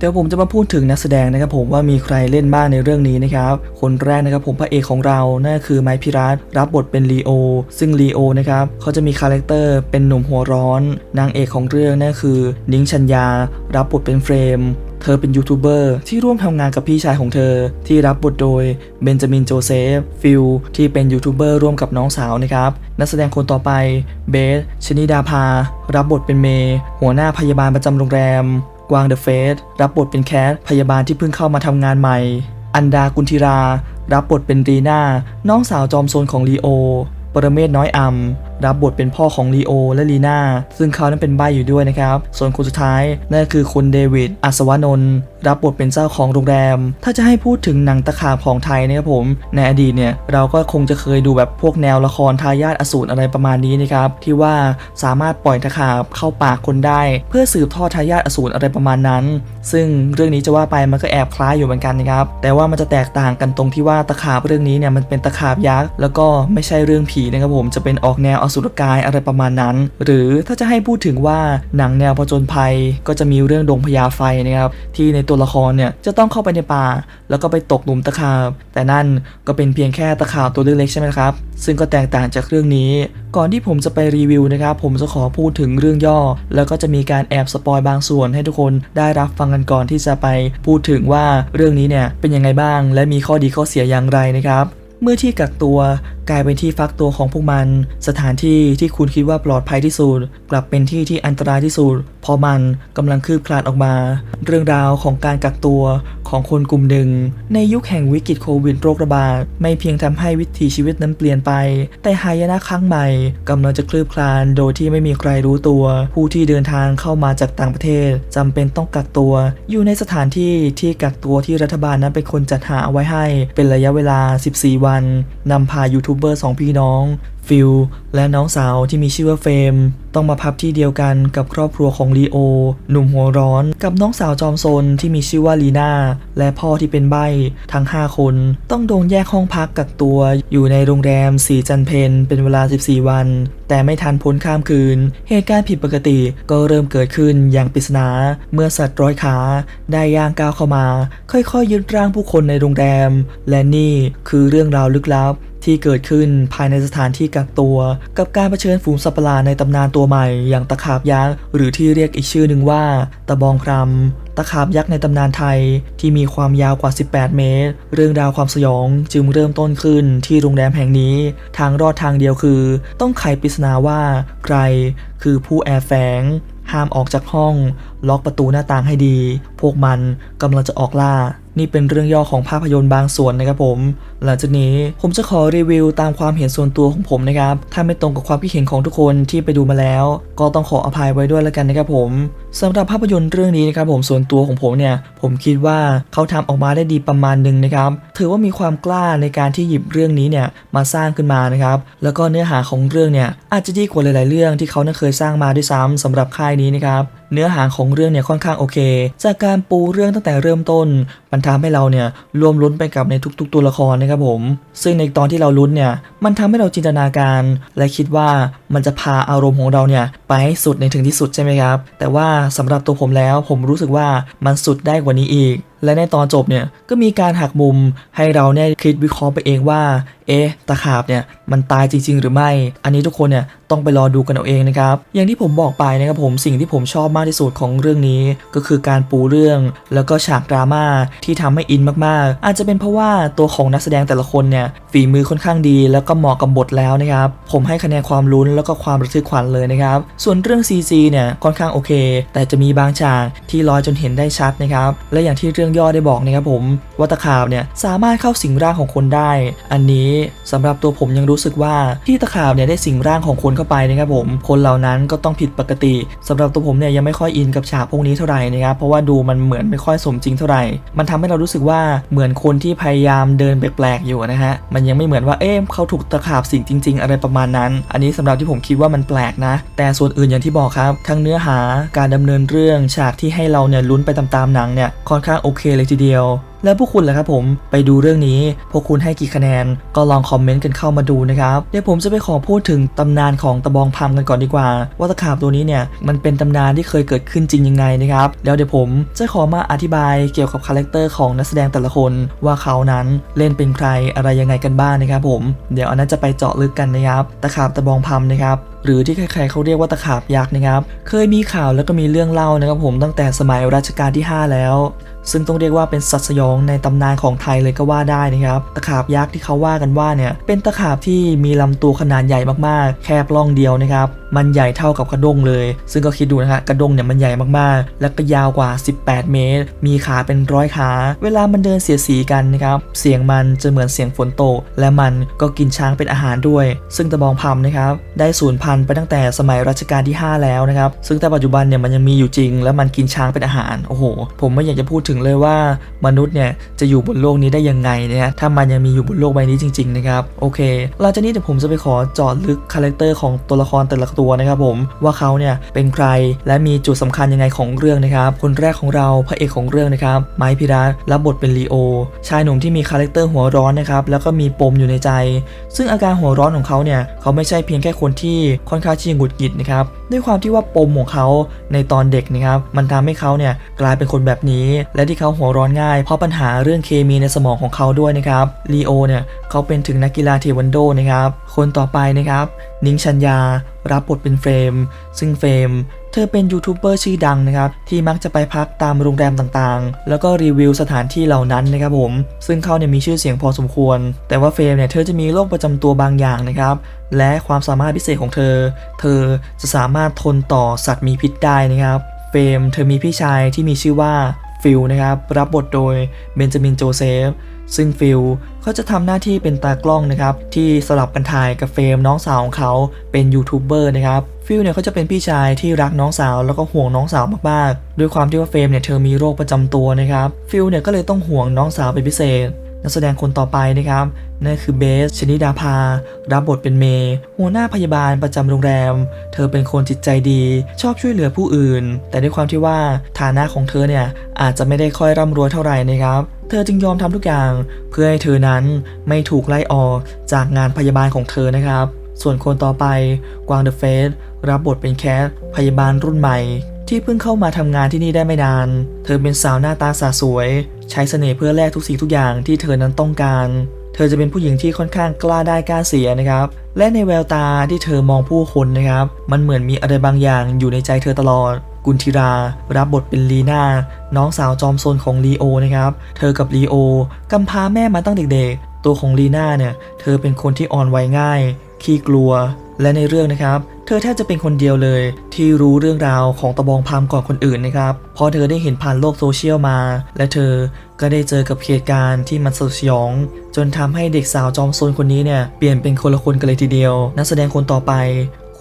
เดี๋ยวผมจะมาพูดถึงนักแสดงนะครับผมว่ามีใครเล่นบ้างในเรื่องนี้นะครับคนแรกนะครับผมพระเอกของเรานั่นคือไมค์พิรัตรับบทเป็นลีโอซึ่งลีโอนะครับเขาจะมีคาแรคเตอร์เป็นหนุ่มหัวร้อน นางเอกของเรื่องนั่นคือ นิ้งชัญญา รับบทเป็นเฟรมเธอเป็นยูทูบเบอร์ที่ร่วมทำงานกับพี่ชายของเธอ ที่รับบทโดยเบนจามินโจเซฟ ฟิลที่เป็นยูทูบเบอร์ร่วมกับน้องสาวนะครับนักแสดงคนต่อไปเบสชนิดาภา รับบทเป็นเมย์หัวหน้าพยาบาลประจำโรงแรม กวางเดอะเฟสรับบทเป็นแคทพยาบาลที่เพิ่งเข้ามาทำงานใหม่ อันดากุนทิรา รับบทเป็นรีนาน้องสาวจอมโซนของลีโอ ปรเมศน้อยอำรับบทเป็นพ่อของลีโอและลีน่าซึ่งเขานั้นเป็นใบอยู่ด้วยนะครับ ส่วนคนสุดท้ายนั่นก็คือคุณเดวิดอัศวนนท์ รับบทเป็นเจ้าของโรงแรม ถ้าจะให้พูดถึงหนังตะขาบของไทยนะครับผม ในอดีตเนี่ยเราก็คงจะเคยดูแบบพวกแนวละครทายาทอสูรอะไรประมาณนี้นะครับที่ว่าสามารถปล่อยตะขาบเข้าปากคนได้ เพื่อสืบทอดทายาทอสูรอะไรประมาณนั้น ซึ่งเรื่องนี้จะว่าไปมันก็แอบคล้ายอยู่เหมือนกันนะครับแต่ว่ามันจะแตกต่างกันตรงที่ว่าตะขาบเรื่องนี้เนี่ยมันเป็นตะขาบยักษ์แล้วก็ไม่ใช่เรื่องผีนะครับผมจะเป็นออกแนวอสุรกายอะไรประมาณนั้น หรือถ้าจะให้พูดถึงว่าหนังแนวผจญภัย ก็จะมีเรื่องดงพญาไฟนะครับที่ในตัวละครเนี่ยจะต้องเข้าไปในป่า แล้วก็ไปตกหลุมตะขาบ แต่นั่นก็เป็นเพียงแค่ตะขาบตัวเล็กๆใช่ไหมครับ ซึ่งก็แตกต่างจากเรื่องนี้ ก่อนที่ผมจะไปรีวิวนะครับ ผมจะขอพูดถึงเรื่องย่อ แล้วก็จะมีการแอบสปอยบางส่วนให้ทุกคนได้รับฟังกันก่อนที่จะไปพูดถึงว่าเรื่องนี้เนี่ยเป็นยังไงบ้าง และมีข้อดีข้อเสียอย่างไรนะครับเมื่อที่กักตัว กลายเป็นที่ฟักตัวของพวกมัน สถานที่ที่คุณคิดว่าปลอดภัยที่สุด กลับเป็นที่ที่อันตรายที่สุดเพราะมันกำลังคืบคลานออกมา เรื่องราวของการกักตัวของคนกลุ่มหนึ่ง ในยุคแห่งวิกฤตโควิดโรคระบาดไม่เพียงทำให้วิถีชีวิตนั้นเปลี่ยนไป แต่หายนะครั้งใหม่กำลังจะคลืบคลานโดยที่ไม่มีใครรู้ตัว ผู้ที่เดินทางเข้ามาจากต่างประเทศจำเป็นต้องกักตัว อยู่ในสถานที่ที่กักตัวที่รัฐบาลนั้นเป็นคนจัดหาเอาไว้ให้ เป็นระยะเวลา 14 วันนำพายูทูบเบอร์สองพี่น้อง ฟิลและน้องสาวที่มีชื่อว่าเฟม ต้องมาพับที่เดียวกันกับครอบครัวของลีโอ หนุ่มหัวร้อน กับน้องสาวจอมซนที่มีชื่อว่าลีนาและพ่อที่เป็นใบทั้ง 5 คน ต้องโดนแยกห้องพักกักตัว อยู่ในโรงแรมสีจันเพนเป็นเวลา 14 วัน แต่ไม่ทันพ้นข้ามคืน เหตุการณ์ผิดปกติก็เริ่มเกิดขึ้นอย่างปริศนา เมื่อสัตว์ร้อยขา ได้ย่างก้าวเข้ามา ค่อยๆยึดร่างผู้คนในโรงแรม และนี่คือเรื่องราวลึกลับ ที่เกิดขึ้นภายในสถานที่กักตัว กับการเผชิญฝูงสัตว์ประหลาดในตำนานตัวใหม่ อย่างตะขาบยักษ์หรือที่เรียกอีกชื่อหนึ่งว่า ตะบองพรำตะขาบยักษ์ในตำนานไทย ที่มีความยาวกว่า 18 เมตร เรื่องราวความสยองจึงเริ่มต้นขึ้นที่โรงแรมแห่งนี้ ทางรอดทางเดียวคือ ต้องไขปริศนาว่าใครคือผู้แอบแฝงห้ามออกจากห้อง ล็อกประตูหน้าต่างให้ดี พวกมันกำลังจะออกล่า นี่เป็นเรื่องย่อของภาพยนตร์บางส่วนนะครับผม หลังจากนี้ผมจะขอรีวิวตามความเห็นส่วนตัวของผมนะครับ ถ้าไม่ตรงกับความคิดเห็นของทุกคนที่ไปดูมาแล้ว ก็ต้องขออภัยไว้ด้วยแล้วกันนะครับผมสำหรับภาพยนตร์เรื่องนี้นะครับผมส่วนตัวของผมเนี่ย ผมคิดว่าเขาทำออกมาได้ดีประมาณหนึ่งนะครับ ถือว่ามีความกล้าในการที่หยิบเรื่องนี้เนี่ยมาสร้างขึ้นมานะครับ แล้วก็เนื้อหาของเรื่องเนี่ยอาจจะดีกว่าหลาย ๆ เรื่องที่เขาเคยสร้างมาด้วยซ้ำสำหรับค่ายนี้นะครับ เนื้อหาของเรื่องเนี่ยค่อนข้างโอเค จากการปูเรื่องตั้งแต่เริ่มต้นมันทำให้เราเนี่ยรวมลุ้นไปกับในทุก ๆ ตัวละครนะครับผม ซึ่งในตอนที่เราลุ้นเนี่ยมันทำให้เราจินตนาการ และคิดว่ามันจะพาอารมณ์ของเราเนี่ยไปให้สุดในถึงที่สุดใช่ไหมครับ แต่ว่าสำหรับตัวผมแล้วผมรู้สึกว่ามันสุดได้กว่านี้อีก และในตอนจบเนี่ยก็มีการหักมุมให้เราเนี่ยคิดวิเคราะห์ไปเองว่า เอ๊ะตะขาบเนี่ยมันตายจริง ๆ หรือไม่ อันนี้ทุกคนเนี่ยต้องไปรอดูกันเอาเองนะครับ อย่างที่ผมบอกไปนะครับผมสิ่งที่ผมชอบมากที่สุดของเรื่องนี้ ก็คือการปูเรื่อง แล้วก็ฉากดราม่าที่ทำให้อินมากๆ อาจจะเป็นเพราะว่าตัวของนักแสดงแต่ละคนเนี่ยฝีมือค่อนข้างดี แล้วก็เหมาะกับบทแล้วนะครับ ผมให้คะแนนความลุ้นแล้วก็ความระทึกขวัญเลยนะครับ ส่วนเรื่อง CG เนี่ยค่อนข้างโอเค แต่จะมีบางฉากที่ลอยจนเห็นได้ชัดนะครับ และอย่างที่เรื่องย่อได้บอกนะครับผมว่าตะขาบเนี่ยสามารถเข้าสิงร่างของคนได้ อันนี้สำหรับตัวผมยังรู้สึกว่าที่ตะขาบเนี่ยได้สิงร่างของคนเข้าไปนะครับผมคนเหล่านั้นก็ต้องผิดปกติสำหรับตัวผมเนี่ยยังไม่ค่อยอินกับฉากพวกนี้เท่าไหร่นะครับเพราะว่าดูมันเหมือนไม่ค่อยสมจริงเท่าไหร่ มันทำให้เรารู้สึกว่าเหมือนคนที่พยายามเดินแปลกๆอยู่นะฮะมันยังไม่เหมือนว่าเอ๊ะเขาถูกตะขาบสิงจริง ๆ อะไรประมาณนั้น อันนี้สำหรับที่ผมคิดว่ามันแปลกนะ แต่ส่วนอื่นอย่างที่บอกครับทั้งเนื้อหาการดำเนินเรื่องฉากที่ให้เราเนี่ยลุ้นไปตามๆหนังเนี่ยค่อนข้างโอเคเลยทีเดียว แล้วพวกคุณล่ะครับผมไปดูเรื่องนี้ พวกคุณให้กี่คะแนน ก็ลองคอมเมนต์กันเข้ามาดูนะครับ เดี๋ยวผมจะไปขอพูดถึงตำนานของตะบองพัมกันก่อนดีกว่า ว่าตะขาบตัวนี้เนี่ยมันเป็นตำนานที่เคยเกิดขึ้นจริงยังไงนะครับแล้วเดี๋ยวผมจะขอมาอธิบายเกี่ยวกับคาแรคเตอร์ของนักแสดงแต่ละคนว่าเขานั้นเล่นเป็นใครอะไรยังไงกันบ้างนะครับผมเดี๋ยวอันนั้นจะไปเจาะลึกกันนะครับตะขาบตะบองพัมนะครับหรือที่ใครๆเขาเรียกว่าตะขาบยักษ์นะครับ เคยมีข่าวแล้วก็มีเรื่องเล่านะครับผมตั้งแต่สมัยรัชกาลที่ 5 แล้ว ซึ่งต้องเรียกว่าเป็นสัตว์สยองในตำนานของไทยเลยก็ว่าได้นะครับ ตะขาบยักษ์ที่เขาว่ากันว่าเนี่ยเป็นตะขาบที่มีลำตัวขนาดใหญ่มากๆ แคบล่องเดียวนะครับ มันใหญ่เท่ากับกระด้งเลย ซึ่งก็คิดดูนะฮะกระด้งเนี่ยมันใหญ่มากๆ แล้วก็ยาวกว่า 18 เมตร มีขาเป็นร้อยขา เวลามันเดินเสียดสีกันนะครับ เสียงมันจะเหมือนเสียงฝนตก และมันก็กินช้างเป็นอาหารด้วย ซึ่งตะบองพัมนะครับได้สูญพันธุ์ไปตั้งแต่สมัยรัชกาลที่ 5 แล้วนะครับ ซึ่งแต่ปัจจุบันเนี่ยมันยังมีอยู่จริง และมันกินช้างเป็นอาหาร โอ้โห ผมไม่อยากจะพูดถึงเลยว่ามนุษย์เนี่ยจะอยู่บนโลกนี้ได้ยังไงนะฮะถ้ามันยังมีอยู่บนโลกใบนี้จริงๆนะครับโอเคหลังจากนี้เดี๋ยวผมจะไปขอจาะลึกคาแรคเตอร์ของตัวละครแต่ละตัวนะครับผมว่าเขาเนี่ยเป็นใครและมีจุดสำคัญยังไงของเรื่องนะครับคนแรกของเราพระเอกของเรื่องนะครับไมค์พิรัตรับบทเป็นลีโอชายหนุ่มที่มีคาแรคเตอร์หัวร้อนนะครับแล้วก็มีปมอยู่ในใจ ซึ่งอาการหัวร้อนของเขาเนี่ยเขาไม่ใช่เพียงแค่คนที่ค่อนข้างที่หงุดหงิดนะครับ ด้วยความที่ว่าปมของเขาในตอนเด็กนะครับมันทำให้เขาเนี่ยกลายเป็นคนแบบนี้ และที่เขาหัวร้อนง่าย เพราะปัญหาเรื่องเคมีในสมองของเขาด้วยนะครับลีโอเนี่ยเขาเป็นถึงนักกีฬาเทควันโดนะครับคนต่อไปนะครับ นิ้งชัญญา รับบทเป็นเฟรม ซึ่งเฟรม เธอเป็นยูทูบเบอร์ชื่อดังนะครับ ที่มักจะไปพักตามโรงแรมต่างๆ แล้วก็รีวิวสถานที่เหล่านั้นนะครับผม ซึ่งเขาเนี่ยมีชื่อเสียงพอสมควร แต่ว่าเฟรมเนี่ยเธอจะมีโรคประจำตัวบางอย่างนะครับ และความสามารถพิเศษของเธอ เธอจะสามารถทนต่อสัตว์มีพิษได้นะครับ เฟรม เธอมีพี่ชายที่มีชื่อว่าฟิลนะครับ รับบทโดยเบนจามินโจเซฟ ซึ่งฟิลเขาจะทำหน้าที่เป็นตากล้องนะครับ ที่สลับกันถ่ายกับเฟรมน้องสาวของเขาเป็นยูทูบเบอร์นะครับฟิลเนี่ยเขาจะเป็นพี่ชายที่รักน้องสาวแล้วก็ห่วงน้องสาวมากๆ ด้วยความที่ว่าเฟรมเนี่ยเธอมีโรคประจำตัวนะครับฟิลเนี่ยก็เลยต้องห่วงน้องสาวเป็นพิเศษ นักแสดงคนต่อไปนะครับนั่นคือเบสชนิดาภา รับบทเป็นเมย์หัวหน้าพยาบาลประจำโรงแรม เธอเป็นคนจิตใจดี ชอบช่วยเหลือผู้อื่น แต่ด้วยความที่ว่าฐานะของเธอเนี่ยอาจจะไม่ได้ค่อยร่ำรวยเท่าไหร่นะครับ เธอจึงยอมทำทุกอย่าง เพื่อให้เธอนั้นไม่ถูกไล่ออกจากงานพยาบาลของเธอนะครับ ส่วนคนต่อไปกวางเดอะเฟสรับบทเป็นแคทพยาบาลรุ่นใหม่ ที่เพิ่งเข้ามาทำงานที่นี่ได้ไม่นาน เธอเป็นสาวหน้าตาสาสวย ใช้เสน่ห์เพื่อแลกทุกสิ่งทุกอย่างที่เธอนั้นต้องการเธอจะเป็นผู้หญิงที่ค่อนข้างกล้าได้กล้าเสียนะครับ และในแววตาที่เธอมองผู้คนนะครับ มันเหมือนมีอะไรบางอย่างอยู่ในใจเธอตลอด กุนทิรา รับบทเป็นลีนาน้องสาวจอมโซนของลีโอนะครับ เธอกับลีโอกำพร้าแม่มาตั้งเด็กๆ ตัวของลีนาเนี่ย เธอเป็นคนที่อ่อนไหวง่าย ขี้กลัว และในเรื่องนะครับ เธอแทบจะเป็นคนเดียวเลย ที่รู้เรื่องราวของตะบองพามก่อนคนอื่นนะครับ เพราะเธอได้เห็นผ่านโลกโซเชียลมา และเธอก็ได้เจอกับเหตุการณ์ที่มันสยอง จนทำให้เด็กสาวจอมโซนคนนี้เนี่ยเปลี่ยนเป็นคนละคนกันเลยทีเดียว นักแสดงคนต่อไป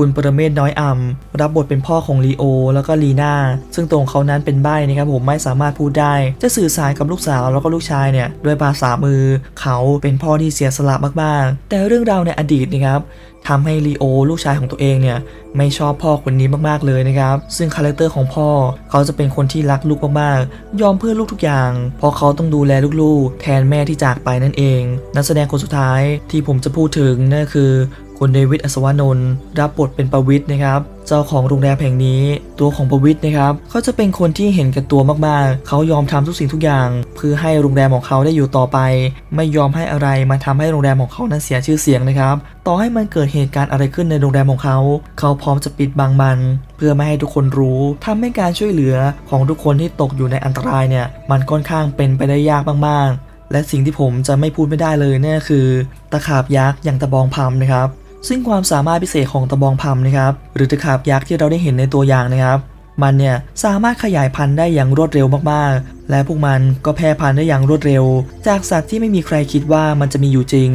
คุณปรเมศน้อยอ่ำรับบทเป็นพ่อของลีโอ แล้วก็ลีนาซึ่งตัวของเขานั้นเป็นใบ้นะครับผมไม่สามารถพูดได้ จะสื่อสารกับลูกสาวแล้วก็ลูกชายเนี่ยด้วยภาษามือ เขาเป็นพ่อที่เสียสละมากๆ แต่เรื่องราวในอดีตนะครับทำให้ลีโอลูกชายของตัวเองเนี่ยไม่ชอบพ่อคนนี้มากๆเลยนะครับ ซึ่งคาแรคเตอร์ของพ่อเขาจะเป็นคนที่รักลูกมากๆ ยอมเพื่อลูกทุกอย่าง เพราะเขาต้องดูแลลูกๆ แทนแม่ที่จากไปนั่นเอง นักแสดงคนสุดท้ายที่ผมจะพูดถึงนั่นคือ คุณเดวิดอัศวนนท์รับบทเป็นประวิทย์นะครับ เจ้าของโรงแรมแห่งนี้ ตัวของประวิทย์นะครับเขาจะเป็นคนที่เห็นแก่ตัวมากๆ เขายอมทำทุกสิ่งทุกอย่าง เพื่อให้โรงแรมของเขาได้อยู่ต่อไป ไม่ยอมให้อะไรมาทำให้โรงแรมของเขานั้นเสียชื่อเสียงนะครับ ต่อให้มันเกิดเหตุการณ์อะไรขึ้นในโรงแรมของเขา เขาพร้อมจะปิดบังมัน เพื่อไม่ให้ทุกคนรู้ทำให้การช่วยเหลือของทุกคนที่ตกอยู่ในอันตรายเนี่ย มันค่อนข้างเป็นไปได้ยากมากๆและสิ่งที่ผมจะไม่พูดไม่ได้เลยเนี่ยคือ ตะขาบยักษ์อย่างตะบองพัมนะครับ ซึ่งความสามารถพิเศษของตะบองพัมนะครับหรือตะขาบยักษ์ที่เราได้เห็นในตัวอย่างนะครับมันเนี่ยสามารถขยายพันธุ์ได้อย่างรวดเร็วมากๆ และพวกมันก็แพร่พันธุ์ได้อย่างรวดเร็ว จากสัตว์ที่ไม่มีใครคิดว่ามันจะมีอยู่จริง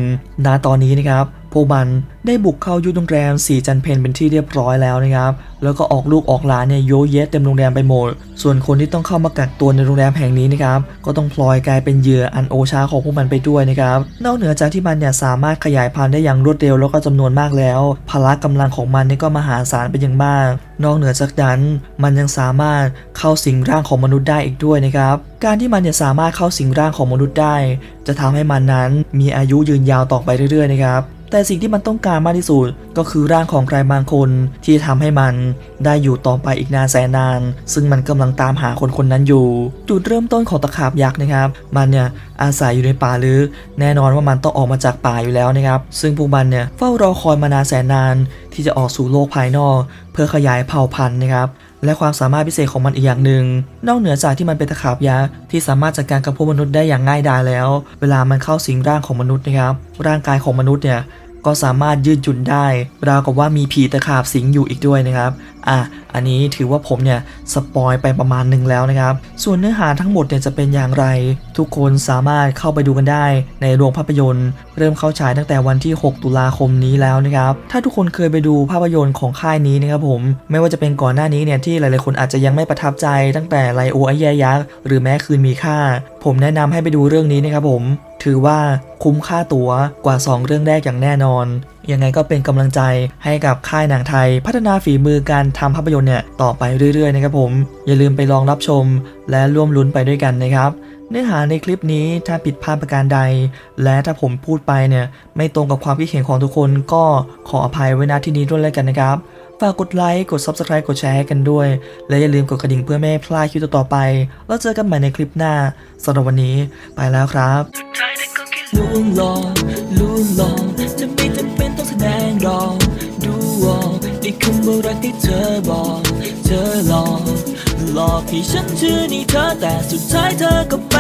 ณ ตอนนี้นะครับ พวกมันได้บุกเข้ายุทธโรงแรมสีจันเพนเป็นที่เรียบร้อยแล้วนะครับ แล้วก็ออกลูกออกหลานเนี่ยโยเยะเต็มโรงแรมไปหมด ส่วนคนที่ต้องเข้ามากักตัวในโรงแรมแห่งนี้นะครับ ก็ต้องพลอยกลายเป็นเหยื่ออันโอชาของพวกมันไปด้วยนะครับ นอกเหนือจากที่มันเนี่ยสามารถขยายพันธุ์ได้อย่างรวดเร็วแล้วก็จำนวนมากแล้ว พละกำลังของมันนี่ก็มหาศาลเป็นอย่างมาก นอกเหนือจากนั้นมันยังสามารถเข้าสิงร่างของมนุษย์ได้อีกด้วยนะครับ การที่มันเนี่ยสามารถเข้าสิงร่างของมนุษย์ได้ จะทำให้มันนั้นมีอายุยืนยาวต่อไปเรื่อยๆนะครับ แต่สิ่งที่มันต้องการมากที่สุดก็คือร่างของใครบางคนที่ทำให้มันได้อยู่ต่อไปอีกนานแสนนาน ซึ่งมันกำลังตามหาคนคนนั้นอยู่ จุดเริ่มต้นของตะขาบยักษ์นะครับ มันเนี่ยอาศัยอยู่ในป่าลึกแน่นอนว่ามันต้องออกมาจากป่าอยู่แล้วนะครับ ซึ่งพวกมันเนี่ยเฝ้ารอคอยมานานแสนนาน ที่จะออกสู่โลกภายนอก เพื่อขยายเผ่าพันธุ์นะครับและความสามารถพิเศษของมันอีกอย่างหนึ่ง นอกเหนือจากที่มันเป็นตะขาบยักษ์ที่สามารถจัดการกับพวกมนุษย์ได้อย่างง่ายดายแล้ว เวลามันเข้าสิงร่างของมนุษย์นะครับ ร่างกายของมนุษย์เนี่ย ก็สามารถยืดหยุ่นได้ ราวกับว่ามีผีตะขาบสิงอยู่อีกด้วยนะครับ อะ อันนี้ถือว่าผมเนี่ยสปอยไปประมาณหนึ่งแล้วนะครับ ส่วนเนื้อหาทั้งหมดเนี่ยจะเป็นอย่างไร ทุกคนสามารถเข้าไปดูกันได้ในโรงภาพยนตร์ เริ่มเข้าฉายตั้งแต่วันที่ 6 ตุลาคมนี้แล้วนะครับ ถ้าทุกคนเคยไปดูภาพยนตร์ของค่ายนี้นะครับผม ไม่ว่าจะเป็นก่อนหน้านี้เนี่ยที่หลายๆคนอาจจะยังไม่ประทับใจตั้งแต่ไลโอไอแยยักษ์หรือแม้คืนมีค่า ผมแนะนำให้ไปดูเรื่องนี้นะครับผม ถือว่าคุ้มค่าตั๋วกว่า 2 เรื่องแรกอย่างแน่นอน ยังไงก็เป็นกำลังใจให้กับค่ายหนังไทย พัฒนาฝีมือการทำภาพยนตร์เนี่ยต่อไปเรื่อยๆนะครับผม อย่าลืมไปลองรับชมและร่วมลุ้นไปด้วยกันนะครับเนื้อหาในคลิปนี้ถ้าผิดพลาดประการใด และถ้าผมพูดไปเนี่ยไม่ตรงกับความคิดเห็นของทุกคนก็ขออภัยไว้ณที่นี้ด้วยแล้วกันนะครับ ฝากกดไลค์ กด Subscribe กดแชร์ให้กันด้วย และอย่าลืมกดกระดิ่งเพื่อไม่ให้พลาดคลิปต่อๆไป แล้วเจอกันใหม่ในคลิปหน้าสำหรับวันนี้ไปแล้วครับสุดท้ายนั้นก็แค่ลวงลอกลวงลอกจะไม่จำเป็นต้องแสดงรอกดูออกในคำว่ารักที่เธอบอก เธอหลอกหลอกให้ฉันเชื่อในเธอแต่สุดท้ายเธอก็ไป